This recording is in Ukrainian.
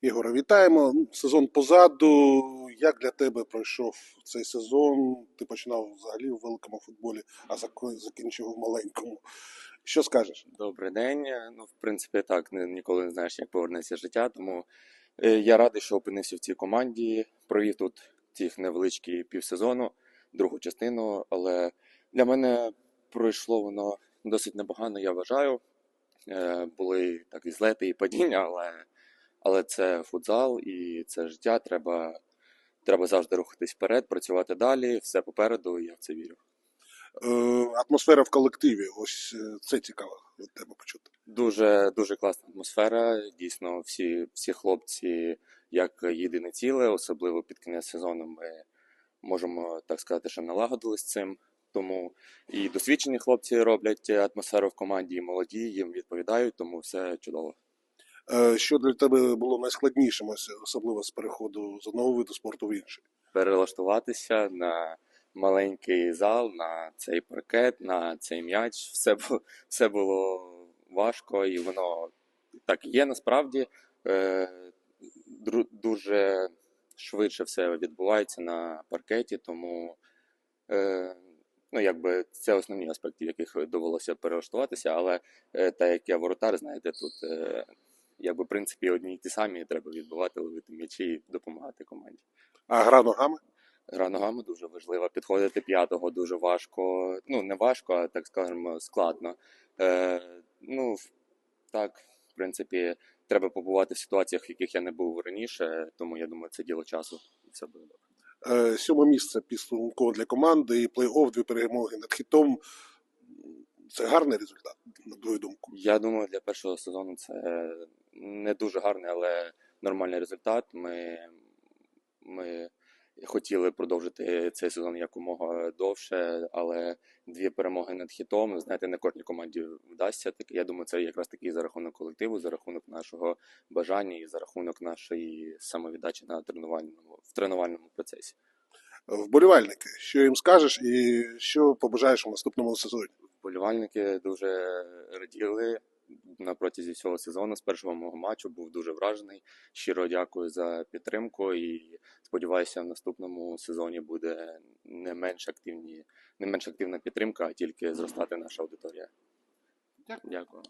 Ігоре, вітаємо. Ну, Сезон позаду. Як для тебе пройшов цей сезон? Ти починав взагалі в великому футболі, а закінчив в маленькому. Що скажеш? Добрий день. Ну, в принципі, так, ні- ніколи не знаєш, як повернеться життя. Тому е, я радий, що опинився в цій команді. Провів тут тих невеличкі півсезону, другу частину, але для мене пройшло воно досить непогано, я вважаю. Е, Були так і злети, і падіння, але, але це футзал і це життя. Треба, треба завжди рухатись вперед, працювати далі, все попереду, я в це вірю. Е, атмосфера в колективі. Ось е, це цікаво від тебе почути. Дуже дуже класна атмосфера. Дійсно, всі, всі хлопці як єдине ціле, особливо під кінець сезону. Ми можемо так сказати, що налагодились цим. Тому і досвідчені хлопці роблять атмосферу в команді, і молоді їм відповідають, тому все чудово. Е, Що для тебе було найскладнішим, особливо з переходу з одного виду спорту в інший? Перелаштуватися на маленький зал, на цей паркет, на цей м'яч. Все було, все було важко, і воно так і є насправді. Е, дуже швидше все відбувається на паркеті, тому е, ну, якби це основні аспекти, в яких довелося перелаштуватися. Але так як я воротар, знаєте, тут якби в принципі одні й ті самі треба відбивати, ловити м'ячі і допомагати команді. А гра ногами? Гра ногами дуже важлива. Підходити п'ятого дуже важко. Ну, не важко, а так скажемо, складно. Е, ну, так, в принципі, треба побувати в ситуаціях, в яких я не був раніше, тому я думаю, це діло часу і все буде добре. Е, Сьоме місце підсумково для команди і плей-офф, дві перемоги над хітом. Це гарний результат, на твою думку. Я думаю, для першого сезону це не дуже гарний, але нормальний результат. Ми, ми хотіли продовжити цей сезон якомога довше, але дві перемоги над хітом. Знаєте, не кожній команді вдасться. Так я думаю, це якраз таки за рахунок колективу, за рахунок нашого бажання і за рахунок нашої самовіддачі на тренувальному в тренувальному процесі. Вболівальники, що їм скажеш і що побажаєш у наступному сезоні? Вболівальники дуже раділи на протязі всього сезону. З першого мого матчу був дуже вражений. Щиро дякую за підтримку і сподіваюся, в наступному сезоні буде не менш активні, не менш активна підтримка, а тільки зростати наша аудиторія. Дякую.